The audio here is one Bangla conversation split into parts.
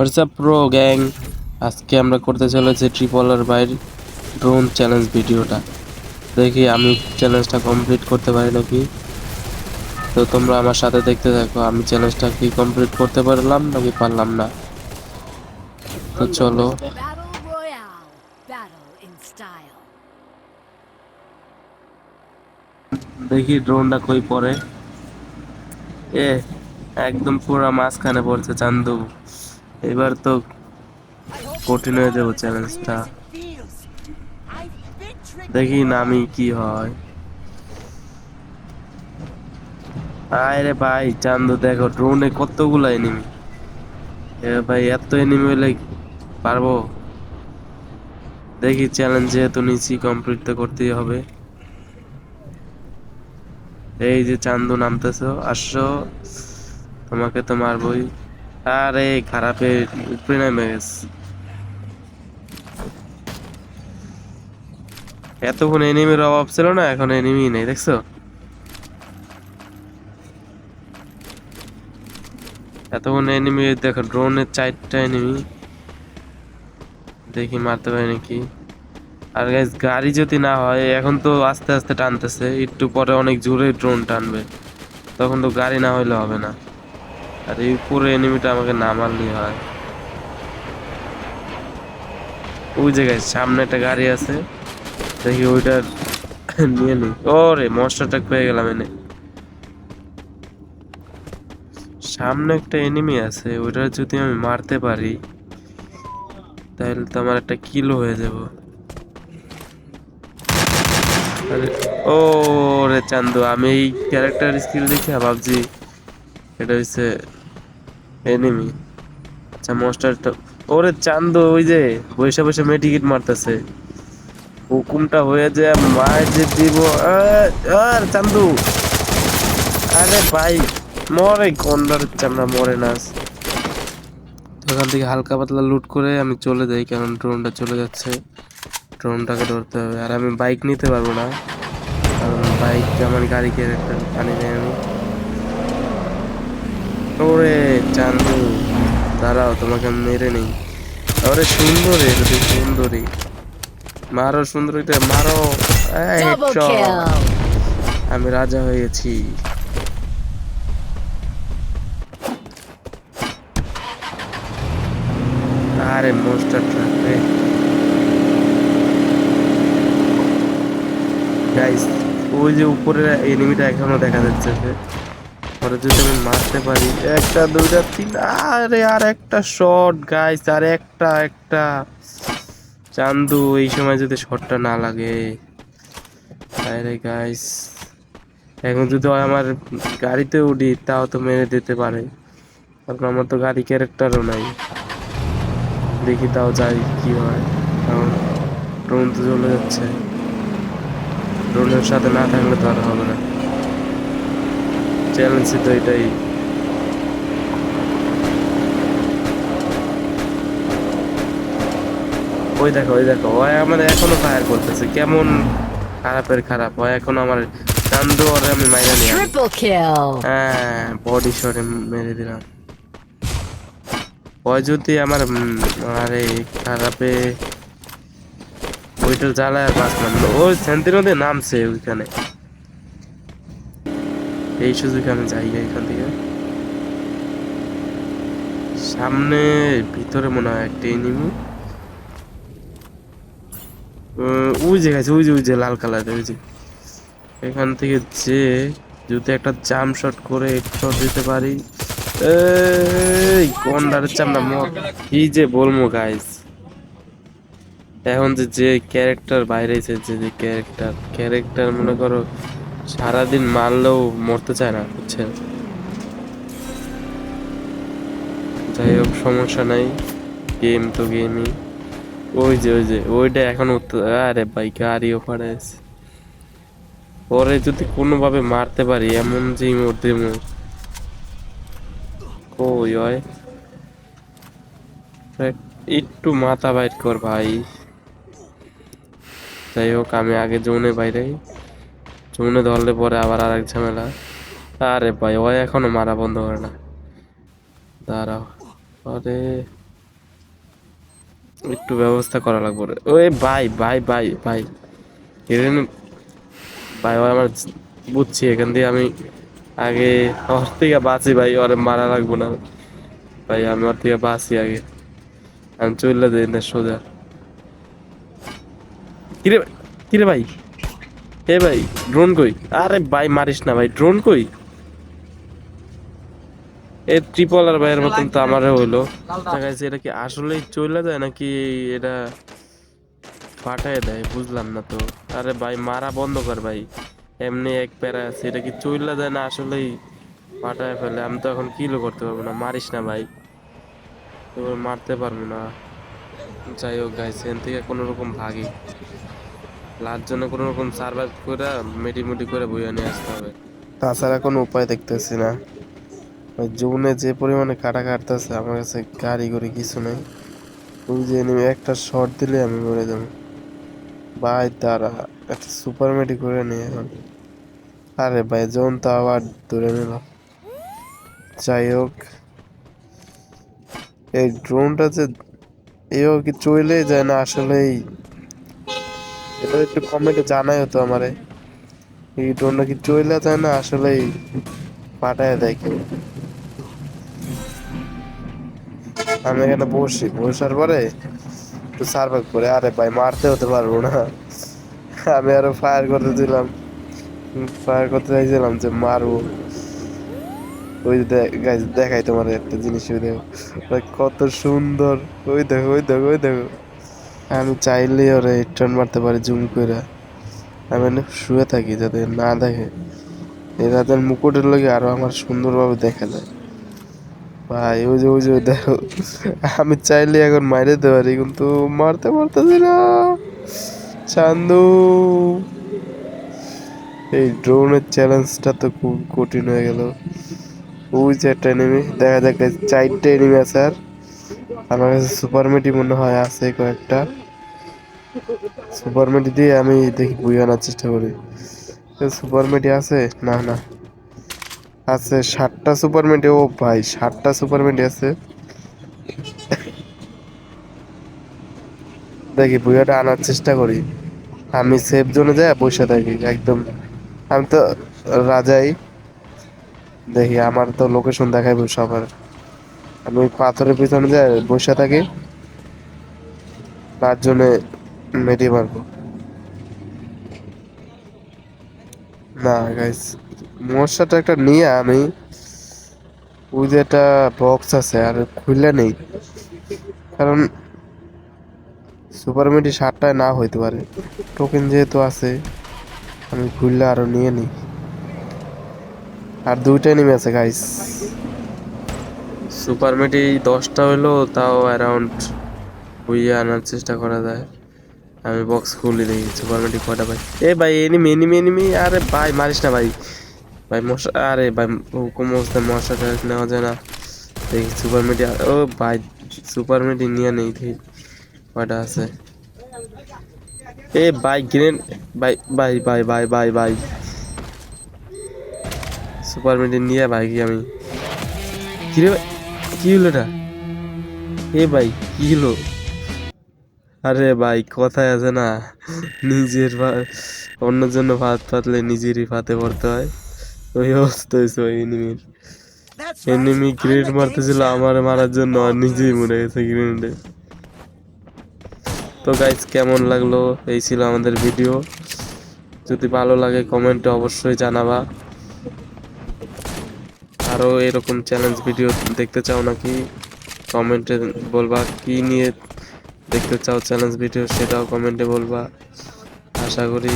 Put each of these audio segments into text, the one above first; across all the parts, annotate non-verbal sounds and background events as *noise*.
হোয়াটসঅ্যাপ প্রো গ্যাং আজকে আমরা করতে চলেছি ট্রিপলার বাইর ড্রোন চ্যালেঞ্জ ভিডিওটা। দেখি আমি চ্যালেঞ্জটা কমপ্লিট করতে পারি নাকি? তো তোমরা আমার সাথে দেখতে থাকো আমি চ্যালেঞ্জটা কি কমপ্লিট করতে পারলাম নাকি পারলাম না? তো চলো. দেখি ড্রোনটা কই পড়ে। এ একদম পুরো মাঝখানে পড়ছে চান্দু। এবার তো কঠিন হয়ে যাব চ্যালেঞ্জটা দেখি নামি কি হয়। আরে ভাই, চান্দু, দেখো ড্রোনে কতগুলো এনিমি ভাই, এত এনিমি হলে পারব? দেখি চ্যালেঞ্জ যেহেতু নিচ্ছি কমপ্লিট তো করতেই হবে। এই যে চান্দু নামতেছো আসছো তোমাকে তো মারবই। আরে খারাপে উপরে নেমে এতক্ষণ এনিমির অভাব ছিল না, এখন এনিমি নেই, দেখছ? এতক্ষণ এনিমি দেখো ড্রোনের চারটা এনিমি দেখি মারতে পারি নাকি। আর গাইস গাড়ি যদি না হয়, এখন তো আস্তে আস্তে টানতেছে, একটু পরে অনেক জোরে ড্রোন টানবে। তখন তো গাড়ি না হইলে হবে না। আর এই পুরো এনিমিটা আমাকে না মারলেই হয়। ওই জায়গায় সামনে একটা গাড়ি আছে। দেখি ওইটার *laughs* নিয়ে নি। ও রে মনস্টারটা পেয়ে গেলাম এনে। সামনে একটা এনিমি আছে ওইটা যদি আমি মারতে পারি, তাহলে তো আমার একটা কিলো হয়ে যাব। ও রে চান্দু, আমি এই ক্যারেক্টার স্কিল দেখে ভাবছি, এটা হচ্ছে এনিমি আচ্ছা মনস্টারটা ওরে চান্দু, ওই যে বসে বসে টিকিট মারতেছে। হুকুমটা হয়ে যে মার যে দিব। আর চান্দু। আরে ভাই, মরে, গন্ডার চামড়া মরে নাস ওখান থেকে হালকা পাতলা লুট করে আমি চলে যাই, কারণ ড্রোনটা চলে যাচ্ছে। ড্রোনটাকে ধরতে হবে। আর আমি বাইক নিতে পারব না, কারণ বাইক আমার গাড়ি ক্যারেক্টার আনি নাই আমি। ওরে চান্দু দাঁড়াও তোমাকে মেরে নেই। ওরে সুন্দরী তো সুন্দরী। মারো সুন্দরীটা মারো. আমি রাজা হয়েছি। আরে মোস্টার ট্রাক রে। গাইস ওই যে উপরে এনিমিটা এখনও দেখা যাচ্ছে। যে পরে যদি আমি মারতে পারি। একটা, দুইটা, তিন, আরে, আর একটা শট গাইস আর একটা একটা। চান্দু, এই সময় যদি শটটা না লাগে। আরে গাইস এখন যদি আমার গাড়িতে উঠি, তাও তো মেরে দিতে পারে। কারণ আমার তো গাড়ি ক্যারেক্টারও নাই। দেখি তাও যাই কি হয়। কারণ ড্রোন তো চলে যাচ্ছে। ড্রোনের সাথে না থাকলে তো আর হবে না। চ্যালেঞ্জ তো এটাই। ওই দেখো ওই দেখো ওই আমার এখনও ফায়ার করতেছে। কেমন খারাপের খারাপ হয় এখন আমার চান্দু আর আমি মাইরা নিয়ে Triple kill. হ্যাঁ বডি শটে মেরে দিলাম। ওই যদি আমার আরে খারাপে ওইটা জ্বালায় বাঁচলাম। ওই সেন্টিনোতে নামছে ওইখানে। এই সুযোগে আমি যাই এখান থেকে। সামনে ভিতরে মনে হয় একটা এনিমি। ওই যে গেছে ওই যে ওই যে লাল কালারের ওই যে। এখান থেকে যে যদি একটা জাম শট করে শট দিতে পারি। এই, গন্ডারের চামড়া মর কি যে বলব গাইস এখন যে যে ক্যারেক্টার বাইরে যে যে ক্যারেক্টার ক্যারেক্টার মনে করো সারাদিন মারলেও মরতে চায় না, বুঝছেন? যাই হোক, সমস্যা নাই। গেম তো গেমই ওই যে ওই যে, ওইটা এখন আরে ভাই গাড়িও পাড়াইছে পরে যদি কোনোভাবে মারতে পারি, এমন যে মধ্যে কই হয় একটু মাথা বাইট কর ভাই। যাই হোক, আমি আগে জোনে বাইরে জোনে ধরলে পরে আবার আর এক ঝামেলা। আরে ভাই, ওই এখনও মারা বন্ধ করে না। দাঁড়াও, আরে। একটু ব্যবস্থা করা লাগবে রে। ওই ভাই ভাই ভাই ভাই। এখানে ভাই ও আমার বুঝছি, এখান দিয়ে আমি আগে ওর থেকে বাঁচি ভাই, ওরে মারা লাগবো না। ভাই, আমি ওর থেকে বাঁচি আগে। আমি চলে যাই না সোজা। কিরে কিরে ভাই? এ ভাই ড্রোন কই? আরে ভাই মারিস না ভাই ড্রোন কই? এ ট্রিপল আর ভাইয়ের মতন তো আমারও হইল। দেখা যাচ্ছে এটা কি আসলেই চলে যায় নাকি এটা ফাটায় দেয় বুঝলাম না তো। আরে ভাই মারা বন্ধ কর ভাই এমনি এক প্যারা আছে এটা কি চইলা যায় না আসলেই ফাটায় ফেলে? আমি তো এখন কিলো করতে পারব না মারিস না ভাই। এবার মারতে পারব না। যাই হোক গাইস এখান থেকে কোনো রকম ভাগি লার জন্য কোনো রকম সার্ভাইভ করে মেডিমুটি করে বইয়া নিয়ে আসতে হবে। তাছাড়া কোনো উপায় দেখতেছি না। ওই যে পরিমাণে কাটা কাটতেছে, আমার কাছে গাড়ি করে কিছু নেই। ওই যে enemy একটা শট দিলে আমি মরে যাব। ভাই তারা একটা সুপার মেডি করে নিয়ে এখন আরে ভাই জোন তো আবার ধরে নিল। যাই হোক, এই ড্রোনটা যে এও কি চলে যায় না, আসলেই এটা একটু কমেন্টে জানাই হতো আমারে। এই ড্রোনটা কি চলে যায় না আসলেই পাঠায় দেয় কেউ। আমি এখানে বসি, বসার পরে একটু সার্ভাইভ করে, আরে ভাই মারতে হতে পারব না। আমি আরও ফায়ার করতে দিলাম। ফায়ার করতে চাইছিলাম যে মারবো। ওই যে দেখাই তোমার একটা জিনিস, ওই দেখো। কত সুন্দর। ওই দেখো ওই দেখো ওই দেখো। আমি চাইলেই ওরা টার্ন মারতে পারি জুম করে আমি শুয়ে থাকি যাতে না দেখে। এই রাতের মুকুটের লগে আরও আমার সুন্দরভাবে দেখা যায়। ভাই, ওই যে ওই যে দেখো। আমি চাইলে এখন মাইরে দিতে পারি, কিন্তু মারতে পারতেছি না। চান্দু। এই ড্রোনের চ্যালেঞ্জটা তো খুব কঠিন হয়ে গেল। ওই যে একটা এনিমি দেখা যাক চারটে এনিমি আছে আর। আমার সুপার মনে হয় আছে কয়েকটা। সুপার দিয়ে আমি দেখি বুঝে আনার চেষ্টা করি। সুপার আছে? না না। আছে ষাটটা সুপার ও ভাই ষাটটা সুপার আছে। দেখি আনার চেষ্টা করি। আমি সেফ জোনে যাই বসে থাকি, একদম। আমি তো রাজাই। দেখি আমার তো লোকেশন দেখাইবো সবার। আমি পাথরের পিছনে যাই বসে থাকি। তার জন্য মেডি মারবো। না গাইস মশাটা একটা নিয়ে আমি ওই যে একটা বক্স আছে আর খুললে নেই। কারণ সুপার মেডি সাতটায় না হইতে পারে। টোকেন যেহেতু আছে, আমি খুললে আরও নিয়ে নিই। আর দুইটাই নেমে আছে গাইস সুপার মেডি দশটা হইল তাও অ্যারাউন্ড বুইয়ে আনার চেষ্টা করা যায়। আমি বক্স খুলি দেখি সুপার মেডি কয়টা ভাই এ ভাই এনিমি এনিমি এনিমি আরে ভাই, মারিস না ভাই। ভাই, মশা, আরে ভাই হুকুম অবস্থা মশা নেওয়া যায় না। দেখি সুপার মেডি ও ভাই সুপার মেডি নিয়ে নেই, দেখি কয়টা আছে। এ ভাই গ্রেন ভাই ভাই ভাই ভাই ভাই ভাই। সুপার মেডি নিয়ে ভাই, কি আমি? কি রে ভাই? কি হলো এটা? এ ভাই কি হলো? আরে ভাই কথায় আছে না। নিজের অন্যের জন্য ভাত পাতলে নিজেরই ভাতে পড়তে হয়। ওই অবস্থা হয়েছে ওই এনিমির এনিমি গ্রেড মারতেছিল আমার মারার জন্য আর নিজেই মরে গেছে গ্রেনেডে তো গাইজ কেমন লাগল? এই ছিল আমাদের ভিডিও যদি ভালো লাগে কমেন্টে অবশ্যই জানাবা। আরও এরকম চ্যালেঞ্জ ভিডিও দেখতে চাও নাকি? কমেন্টে বলবা, কি নিয়ে দেখতে চাও চ্যালেঞ্জ ভিডিও সেটাও কমেন্টে বলবা। আশা করি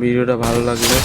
ভিডিওটা ভালো লাগবে